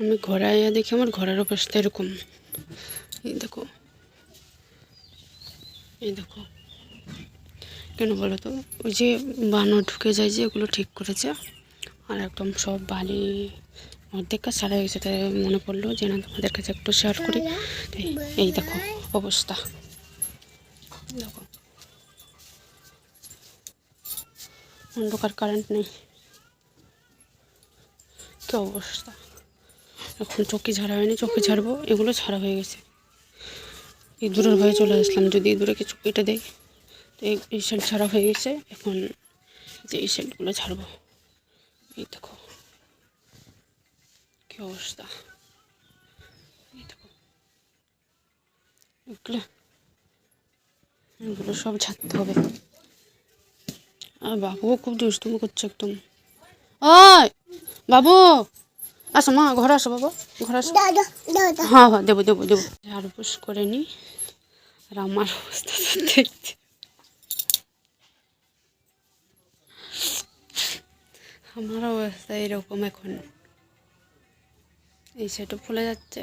আমি ঘরে দেখি আমার ঘরের অবস্থা এরকম। এই দেখো। এই দেখো। কেন বলো তো? ওই যে বানর ঢুকে যায় যে, ওগুলো ঠিক করেছে। আর একদম সব বালি অর্ধেক কাজ সারা গেছে তাই মনে পড়ল যে না, তোমাদের কাছে একটু শেয়ার করি। এই দেখো অবস্থা। দেখো। অন্ধকার কারেন্ট নেই। কী অবস্থা? এখন চকি ঝাড়া হয়নি চকি ছাড়বো এগুলো ছাড়া হয়ে গেছে। ইঁদুরের ভয়ে চলে আসলাম, যদি ইঁদুরে কিছু কেটে দেয়, তো এই- সাইড ছাড়া হয়ে গেছে, এখন যে এই সাইডগুলো ছাড়বো এই দেখো, কী অবস্থা। এগুলো এগুলো সব ছাড়তে হবে। আর বাবুও খুব দুষ্টুমি করছে একদম। ওই, বাবু! আসো মা ঘরে আসো বাবা ঘরে আসো। হ্যাঁ হ্যাঁ দেবো দেবো দেবো। ঝাড় পুষ করে নি আর আমার অবস্থা দেখতে আমার অবস্থা এরকম এখন। এই সাইডও ফুলে যাচ্ছে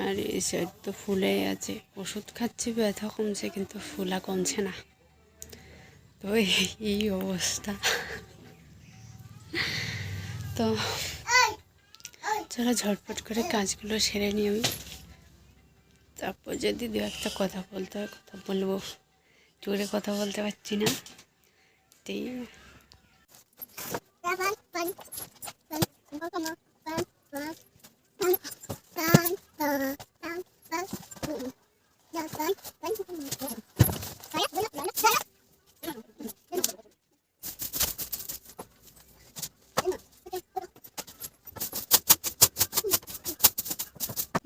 আর এই সাইড তো ফুলেই আছে। ওষুধ খাচ্ছি ব্যথা কমছে কিন্তু ফুলা কমছে না। তো এই অবস্থা। তো চলো ঝটপট করে কাজগুলো সেরে নিই আমি। তারপর যদি দু একটা কথা বলতে হয়, কথা বলব। জোরে কথা বলতে পারছি না। তাই।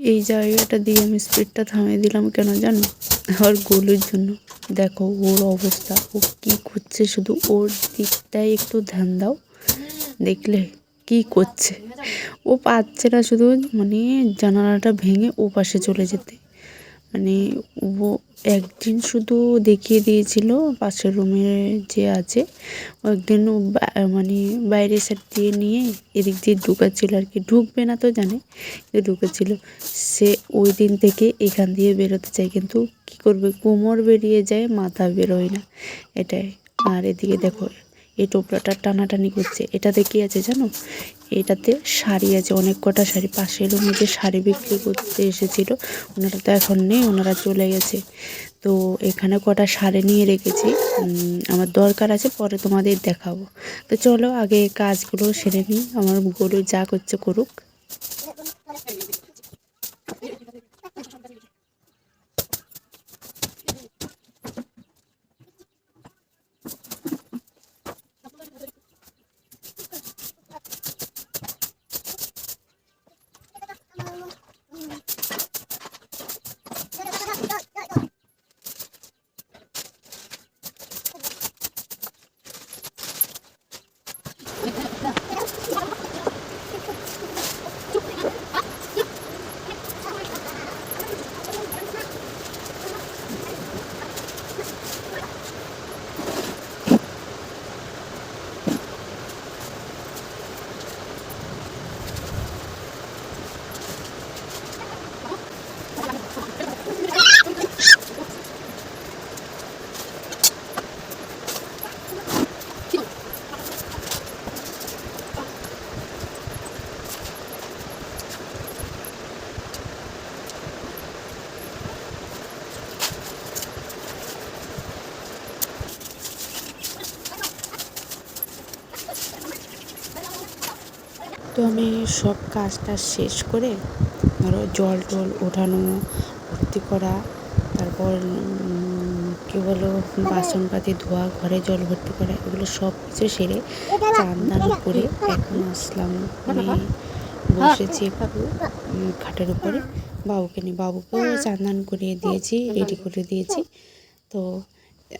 এই জায়গাটা দিয়ে আমি স্পিডটা থামিয়ে দিলাম কেন জানো? আর গোলুর জন্য। দেখো ওর অবস্থা, ও কি করছে শুধু ওর দিকটাই একটু ধ্যান দাও। দেখলে কি করছে। ও পাচ্ছে না শুধু মানে জানালাটা ভেঙে ও পাশে চলে যেতে। মানে ও একদিন শুধু দেখিয়ে দিয়েছিল পাশের রুমে যে আছে। ও একদিন ও মানে বাইরে সাইড দিয়ে নিয়ে এদিক দিয়ে ঢুকাচ্ছিল আর কি। ঢুকবে না তো জানে যে ঢুকেছিল সে ওই দিন থেকে এখান দিয়ে বেরোতে চায়, কিন্তু কি করবে? কোমর বেরিয়ে যায়, মাথা বেরোয় না। এটাই। আর এদিকে দেখো, এই টোপলাটা টানাটানি করছে। এটাতে কি আছে জানো? এটাতে শাড়ি আছে, অনেক কটা শাড়ি। পাশের রুমে যে শাড়ি বিক্রি করতে এসেছিল, ওনারা তো এখন নেই, ওনারা চলে গেছে। তো এখানে কটা শাড়ি নিয়ে রেখেছি। আমার দরকার আছে, পরে তোমাদের দেখাবো। তো চলো, আগে কাজগুলো সেরে নিই। আমার গরু যা করছে করুক। তো আমি সব কাজটা শেষ করে ধরো জল টল ওঠানো, ভর্তি করা, তারপর কী বলো, বাসনপাতি ধোয়া, ঘরে জল ভর্তি করা, এগুলো সব কিছু সেরে চান দান করে এখন আসলাম। বসেছি একটু খাটের উপরে। বাবুকে নিয়ে, বাবুকেও চান দান করিয়ে দিয়েছি, রেডি করে দিয়েছি। তো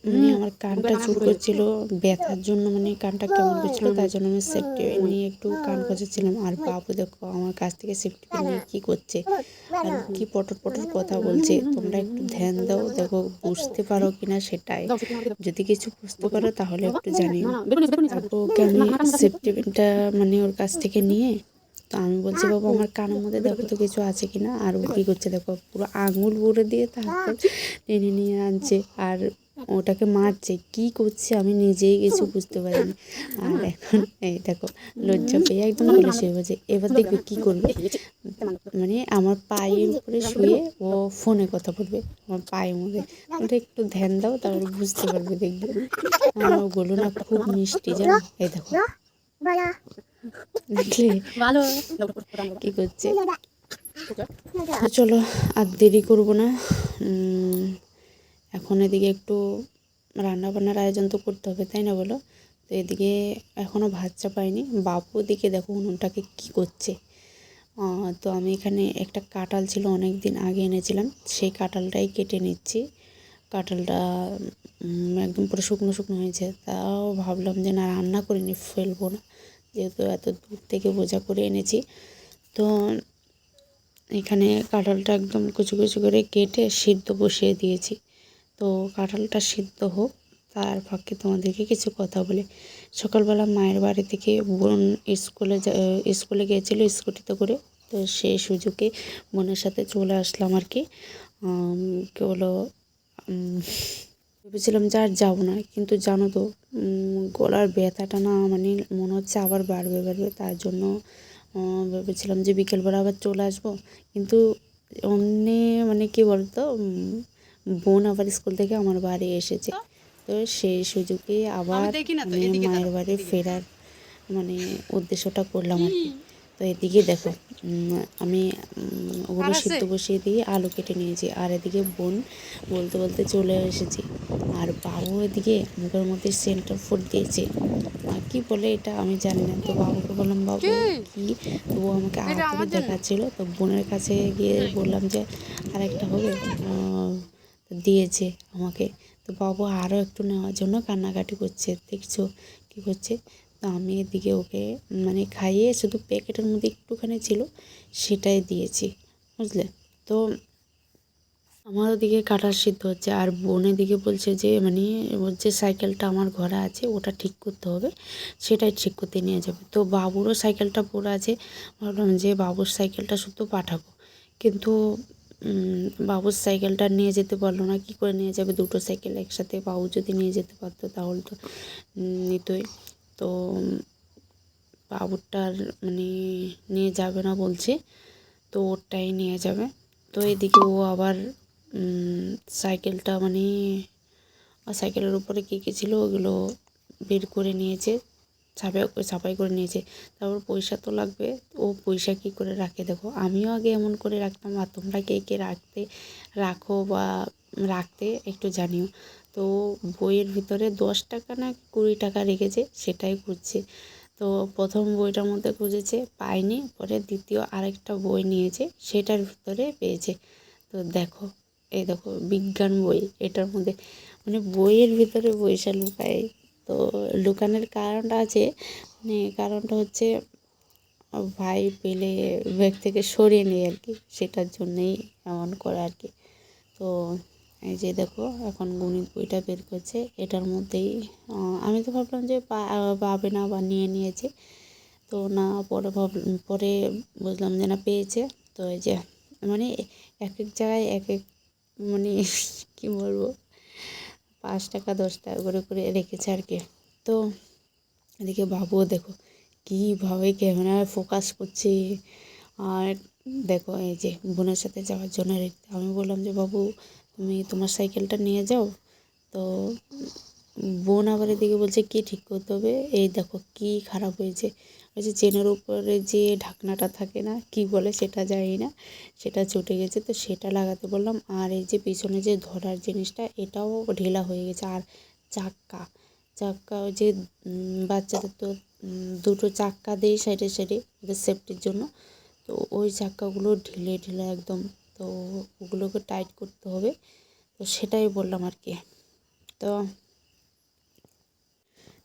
মানে আমার কানটা চুল করছিল ব্যথার জন্য মানে কানটা কেমন করছিল তার জন্য আমি সেফটি নিয়ে একটু কান খোঁজাচ্ছিলাম আর বাবু দেখো আমার কাছ থেকে সেফটি নিয়ে কী করছে? আর কি পটর পটর কথা বলছে তোমরা একটু ধ্যান দাও দেখো বুঝতে পারো কিনা সেটাই। যদি কিছু বুঝতে পারো তাহলে একটু জানি তারপর ওকে আমি সেফটি পিনটা মানে ওর কাছ থেকে নিয়ে তো আমি বলছি বাবা আমার কানের মধ্যে দেখো তো কিছু আছে কি না আর ও কী করছে দেখো পুরো আঙুল ভরে দিয়ে তারপর টেনে নিয়ে আনছে। আর ওটাকে মারছে কি করছে আমি নিজেই কিছু বুঝতে পারিনি। আর এখন এই দেখো লজ্জা পেয়ে একদম বলে শুয়ে বলছে এবার দেখবে কি করবে। মানে আমার পায়ের উপরে শুয়ে ও ফোনে কথা বলবে আমার পায়ের মধ্যে। ওটা একটু ধ্যান দাও তারপরে বুঝতে পারবে দেখবে। আমার ওগুলো না খুব মিষ্টি জানো। এই দেখো। দেখলে কি করছে? চলো আর দেরি করব না। এখন এদিকে একটু রান্না বান্নার আয়োজন তো করতে হবে, তাই না বলো? তো এদিকে এখনও ভাত চাপাইনি। বাবু ওদিকে দেখো উনুনটাকে কি করছে। তো আমি এখানে একটা কাঁঠাল ছিল অনেক দিন আগে এনেছিলাম, সেই কাঁঠালটাই কেটে নিচ্ছি। কাঁঠালটা একদম পুরো শুকনো শুকনো হয়েছে। তাও ভাবলাম যে না, রান্না করিনি ফেলব না। যেহেতু এত দূর থেকে বোঝা করে এনেছি। তো এখানে কাঁঠালটা একদম কুচু কুচু করে কেটে সিদ্ধ বসিয়ে দিয়েছি। তো কাঁঠালটা সিদ্ধ হোক, তার ফাঁকে তোমাদেরকে কিছু কথা বলি। সকালবেলা মায়ের বাড়ি থেকে বোন স্কুলে স্কুলে গিয়েছিল স্কুটিতে করে, তো সেই সুযোগে বোনের সাথে চলে আসলাম আর কি। কি বলো ভেবেছিলাম যে আর যাব না, কিন্তু জানো তো গলার ব্যথাটা না মানে মনে হচ্ছে আবার বাড়বে বাড়বে, তার জন্য ভেবেছিলাম যে বিকেলবেলা আবার চলে আসব। কিন্তু অমনি মানে কি বলতো বোন আবার স্কুল থেকে আমার বাড়ি এসেছে। তো সেই সুযোগে আবার মায়ের বাড়ি ফেরার মানে উদ্দেশ্যটা করলাম আর কি। তো এদিকে দেখো আমি ওগুলো সিদ্ধ বসিয়ে দিয়ে আলু কেটে নিয়েছি। আর এদিকে বোন বলতে বলতে চলে এসেছি। আর বাবু এদিকে মুখের মধ্যে সেন্টার ফুড দিয়েছে। আর কি বলে এটা আমি জানি না। তো বাবুকে বললাম বাবু কি? তো আমাকে আর দেখাচ্ছিল। তো বোনের কাছে গিয়ে বললাম যে আরেকটা হবে। তো দিয়েছে আমাকে। তো বাবু আরও একটু নেওয়ার জন্য কান্নাকাটি করছে। দেখছ কী করছে? তো আমি এদিকে ওকে মানে খাইয়ে শুধু প্যাকেটের মধ্যে একটুখানি ছিল সেটাই দিয়েছি, বুঝলে? তো আমার ওদিকে কাটার সিদ্ধ হচ্ছে। আর বোনের দিকে বলছে যে মানে যে সাইকেলটা আমার ঘরে আছে, ওটা ঠিক করতে হবে, সেটাই ঠিক করতে নিয়ে যাবে। তো বাবুরও সাইকেলটা পড়ে আছে। ভাবলাম যে বাবুর সাইকেলটা শুধু পাঠাবো। কিন্তু বাবুর সাইকেলটা নিয়ে যেতে পারল না, কি করে নিয়ে যাবে? দুটো সাইকেল একসাথে বাবু যদি নিয়ে যেতে পারতো তাহলে তো নিতই। তো, বাবুরটার মানে নিয়ে যাবে না বলছে, তো ওরটাই নিয়ে যাবে। তো এদিকে ও আবার সাইকেলটা মানে সাইকেলের উপরে কী কী ছিল ওগুলো বের করে নিয়েছে। ছাপাই ছাপাই করে নিয়েছে। তারপর পয়সা তো লাগবে, ও পয়সা কী করে রাখে দেখো? আমিও আগে এমন করে রাখতাম, আর তোমরা কে কে রাখতে, রাখো বা রাখতে একটু জানিও। তো বইয়ের ভিতরে দশ টাকা না কুড়ি টাকা রেখেছে, সেটাই খুঁজছে। তো প্রথম বইটার মধ্যে খুঁজেছে, পায়নি, পরে দ্বিতীয় আরেকটা বই নিয়েছে, সেটার ভিতরে পেয়েছে। তো দেখো, এই দেখো বিজ্ঞান বই, এটার মধ্যে মানে বইয়ের ভিতরে পয়সা লুকায় তো লুকানোর কারণটা আছে মানে কারণটা হচ্ছে ভাই পেলে ব্যাগ থেকে সরিয়ে নেয় আর কি, সেটার জন্যেই এমন করে আর কি। তো এই যে দেখো, এখন গণিত বইটা বের করছে, এটার মধ্যেই আমি তো ভাবলাম যে পাবে না বা নিয়ে নিয়েছে, তো না, পরে ভাব, পরে বুঝলাম যে না পেয়েছে, তো এই যে মানে এক এক জায়গায় এক এক মানে কী বলব পাঁচ টাকা, দশ টাকা করে করে রেখেছে আর কি। তো এদিকে বাবুও দেখো কীভাবে ক্যামেরায় ফোকাস করছি। আর দেখো এই যে বোনের সাথে যাওয়ার জন্য। আমি বললাম যে, বাবু, তুমি তোমার সাইকেলটা নিয়ে যাও। তো বোন আবার এদিকে বলছে, কি ঠিক করতে হবে? এই দেখো কি খারাপ হয়েছে। ওই যে চেনের উপরে যে ঢাকনাটা থাকে না, কি বলে সেটা জানি না, সেটা চটে গেছে। তো সেটা লাগাতে বললাম, আর এই যে পিছনে যে ধরার জিনিসটা, এটাও ঢিলা হয়ে গেছে। আর চাক্কা চাক্কা ওই যে বাচ্চাদের তো দুটো চাক্কা দেয় সাইডে সাইডে, ওদের সেফটির জন্য। তো ওই চাক্কাগুলো ঢিলে ঢিলে একদম, তো ওগুলোকে টাইট করতে হবে। তো সেটাই বললাম আর কি। তো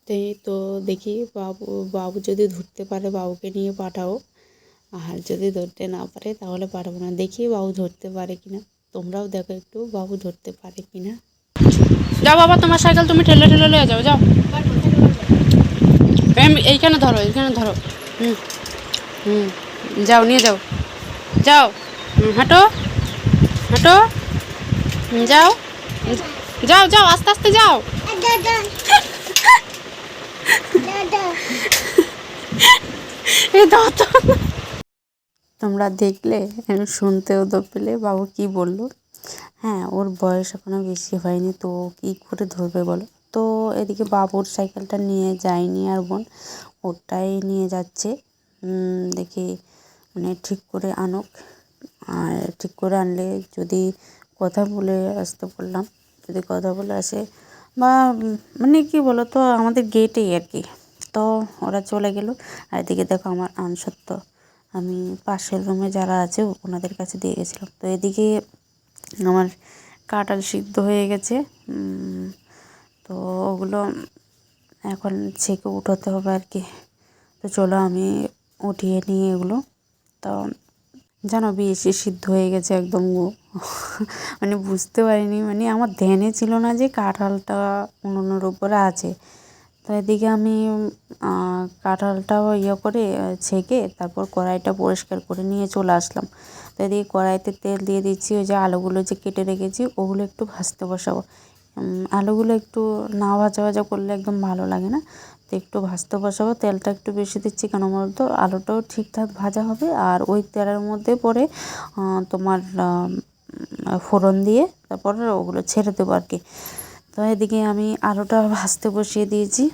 তো তো দেখি বাবু বাবু যদি ধরতে পারে বাবুকে নিয়ে পাঠাও। আর যদি ধরতে না পারে তাহলে পাঠাবো না। দেখি বাবু ধরতে পারে কিনা। তোমরাও দেখো একটু বাবু ধরতে পারে কিনা। যাও বাবা তোমার সাইকেল তুমি ঠেলে ঠেলে নিয়ে যাও যাও। এইখানে ধরো এইখানে ধরো। হুম হুম যাও নিয়ে যাও। যাও হুম, হাঁটো। হাঁটো। যাও। যাও যাও আস্তে আস্তে যাও। তোমরা দেখলে শুনতেও তো পেলে, বাবু কি বলল? হ্যাঁ ওর বয়স এখনও বেশি হয়নি, তো কী করে ধরবে বলো? তো এদিকে বাবুর সাইকেলটা নিয়ে যায়নি আর বোন ওটাই নিয়ে যাচ্ছে। দেখি মানে ঠিক করে আনুক। আর ঠিক করে আনলে যদি কথা বলে আসতে বললাম, যদি কথা বলে আসে বা মানে কি বলো তো আমাদের গেটেই আর কি। তো ওরা চলে গেল। আর এদিকে দেখো আমার আনসত্ত্ব। আমি পাশের রুমে যারা আছে, ওনাদের কাছে দিয়ে গেছিলাম। তো এদিকে আমার কাঁঠাল সিদ্ধ হয়ে গেছে। তো ওগুলো এখন ছেঁকে উঠাতে হবে আর কি। তো চলো আমি উঠিয়ে নিই এগুলো। তো জানো বেশি সিদ্ধ হয়ে গেছে একদম মানে বুঝতে পারিনি মানে আমার ধ্যানে ছিল না যে কাঁঠালটা উনুনের উপরে আছে। তো এদিকে আমি কাঁঠালটাও ইয়ে করে ছেঁকে তারপর কড়াইটা পরিষ্কার করে নিয়ে চলে আসলাম। তো এদিকে কড়াইতে তেল দিয়ে দিচ্ছি, ওই যে আলুগুলো যে কেটে রেখেছি, ওগুলো একটু ভাজতে বসাবো। আলুগুলো একটু না ভাজা ভাজা করলে একদম ভালো লাগে না। তো একটু ভাজতে বসাবো, তেলটা একটু বেশি দিচ্ছি কেন বলতো আলুটাও ঠিকঠাক ভাজা হবে আর ওই তেলের মধ্যে পরে তোমার ফোড়ন দিয়ে তারপর ওগুলো ছেড়ে দেবো আর কি। তো এদিকে আমি আলুটা ভাজতে বসিয়ে দিয়েছি।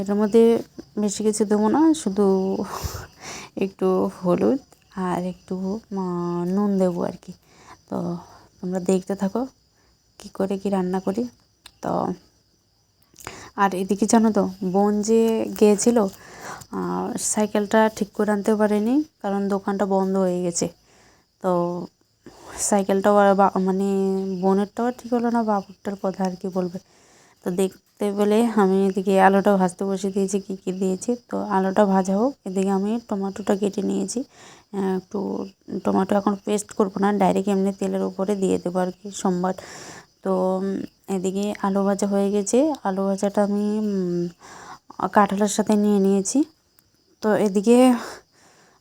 এটার মধ্যে বেশি কিছু দেবো না, শুধু একটু হলুদ আর একটু নুন দেবো আর কি। তো তোমরা দেখতে থাকো কী করে কি রান্না করি। তো আর এদিকে জানো তো, বোন যে গিয়েছিল সাইকেলটা ঠিক করে আনতে পারেনি, কারণ দোকানটা বন্ধ হয়ে গেছে। তো সাইকেলটাও মানে বোনেরটাও ঠিক হলো না, বাবুরটার কথা আর কি বলবে। তো দেখতে পেলে আমি এদিকে আলুটা ভাজতে বসে দিয়েছি, কী কী দিয়েছি, তো আলুটা ভাজা হোক, এদিকে আমি টমাটোটা কেটে নিয়েছি। একটু টমেটো এখন পেস্ট করব না, ডাইরেক্ট এমনি তেলের উপরে দিয়ে দেবো আর কি, সোমবার। তো এদিকে আলু ভাজা হয়ে গেছে। আলু ভাজাটা আমি কাঁঠালের সাথে নিয়ে নিয়েছি। তো এদিকে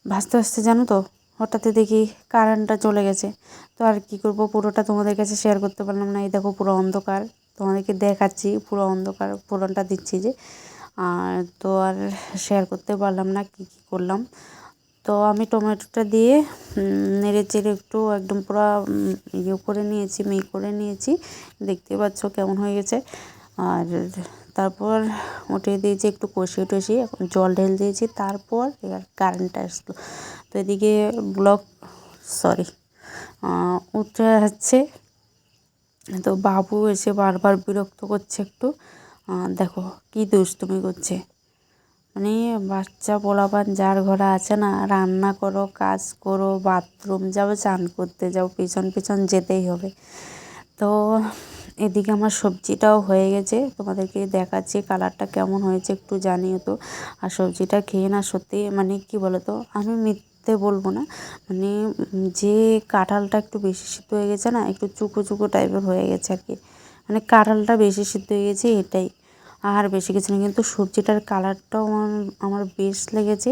ভাজতে ভাজতে জানো তো, হঠাৎ দেখি কারেন্টটা চলে গেছে। তো আর কি করব? পুরোটা তোমাদের কাছে শেয়ার করতে পারলাম না। এই দেখো পুরো অন্ধকার। তোমাদেরকে দেখাচ্ছি পুরো অন্ধকার পুরোটা দিচ্ছি যে। আর তো আর শেয়ার করতে পারলাম না কি কি করলাম। তো আমি টমেটোটা দিয়ে নেড়ে চেড়ে একটু একদম পুরো ইয়ে করে নিয়েছি মেয়ে করে নিয়েছি। দেখতে পাচ্ছ কেমন হয়ে গেছে। আর তারপর উঠিয়ে দিয়েছি একটু কষিয়ে টষিয়ে, এখন জল ঢেলে দিয়েছি। তারপর এবার কারেন্টটা আসলো। তো এদিকে ব্লক সরি উঠে যাচ্ছে তো বাবু এসে বারবার বিরক্ত করছে একটু। দেখো কী দুষ্টুমি করছে। মানে বাচ্চা পোলাপান যার ঘরে আছে না, রান্না করো, কাজ করো, বাথরুম যাও, চান করতে যাও, পিছন পিছন যেতেই হবে। তো এদিকে আমার সবজিটাও হয়ে গেছে, তোমাদেরকে দেখাচ্ছি কালারটা কেমন হয়েছে, একটু জানিও তো। আর সবজিটা খেয়ে না সত্যি মানে কি বলো তো আমি মিথ্যে বলব না মানে যে কাঁঠালটা একটু বেশি সিদ্ধ হয়ে গেছে না, একটু চুকো চুকো টাইপের হয়ে গেছে আর কি। মানে কাঁঠালটা বেশি সিদ্ধ হয়ে গেছে এটাই। আর বেশি কিছু না, কিন্তু সবজিটার কালারটাও আমার আমার বেশ লেগেছে।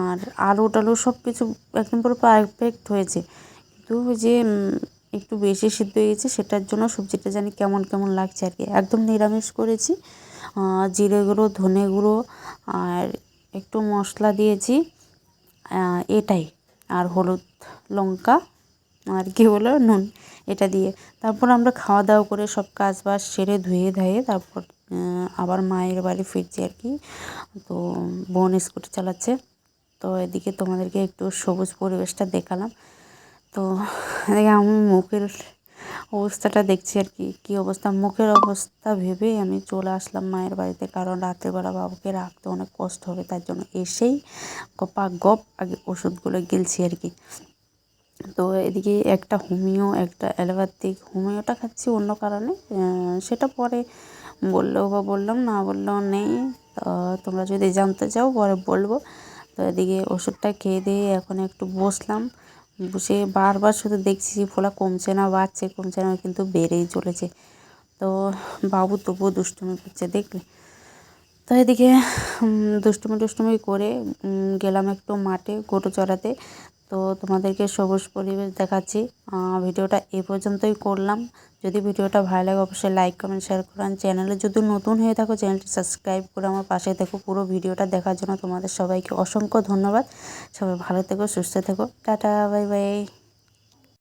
আর আলু টালু সব কিছু একদম পুরো পারফেক্ট হয়েছে। কিন্তু যে একটু বেশি সিদ্ধ হয়ে গেছে, সেটার জন্য সবজিটা জানি কেমন কেমন লাগছে আর কি। একদম নিরামিষ করেছি। জিরে গুঁড়ো, ধনে গুঁড়ো আর একটু মশলা দিয়েছি। এটাই। আর হলুদ লঙ্কা আর কি বলো, নুন এটা দিয়ে। তারপর আমরা খাওয়া দাওয়া করে সব কাজ বাজ সেরে ধুয়ে ধায়ে তারপর আবার মায়ের বাড়ি ফিরছি আর কি। তো বোন স্কুটি চালাচ্ছে। তো এদিকে তোমাদেরকে একটু সবুজ পরিবেশটা দেখালাম। তো এদিকে আমি মুখের অবস্থাটা দেখছি আর কি। কী অবস্থা? মুখের অবস্থা ভেবে আমি চলে আসলাম মায়ের বাড়িতে। কারণ রাত্রেবেলা বাবুকে রাখতে অনেক কষ্ট হবে। তার জন্য এসেই গপা গপ আগে ওষুধগুলো গিলছি আর কি। তো এদিকে একটা হোমিও, একটা অ্যালোপ্যাথিক হোমিওটা খাচ্ছি অন্য কারণে। সেটা পরে বললেও বা বললাম, না বললেও নেই। তোমরা যদি জানতে চাও, পরে বলব। তো এদিকে ওষুধটা খেয়ে দিয়ে এখন একটু বসলাম। বসে বারবার শুধু দেখছি যে ফোলা কমছে না, বাড়ছে, কমছে না, কিন্তু বেড়েই চলেছে। তো বাবু তবুও দুষ্টুমি করছে, দেখলে? তো এদিকে দুষ্টুমি টুষ্টুমি করে গেলাম একটু মাঠে গরু চড়াতে। তো তোমাদেরকে সবুজ পরিবেশ দেখাচ্ছি। ভিডিওটা এ পর্যন্তই করলাম। যদি ভিডিওটা ভালো লাগে, অবশ্যই লাইক কমেন্ট শেয়ার করুন চ্যানেলে যদি নতুন হয়ে থাকো চ্যানেলটি সাবস্ক্রাইব করে আমার পাশে দেখো পুরো ভিডিওটা দেখার জন্য তোমাদের সবাইকে অসংখ্য ধন্যবাদ। সবাই ভালো থেকো, সুস্থ থেকো। Tata bye bye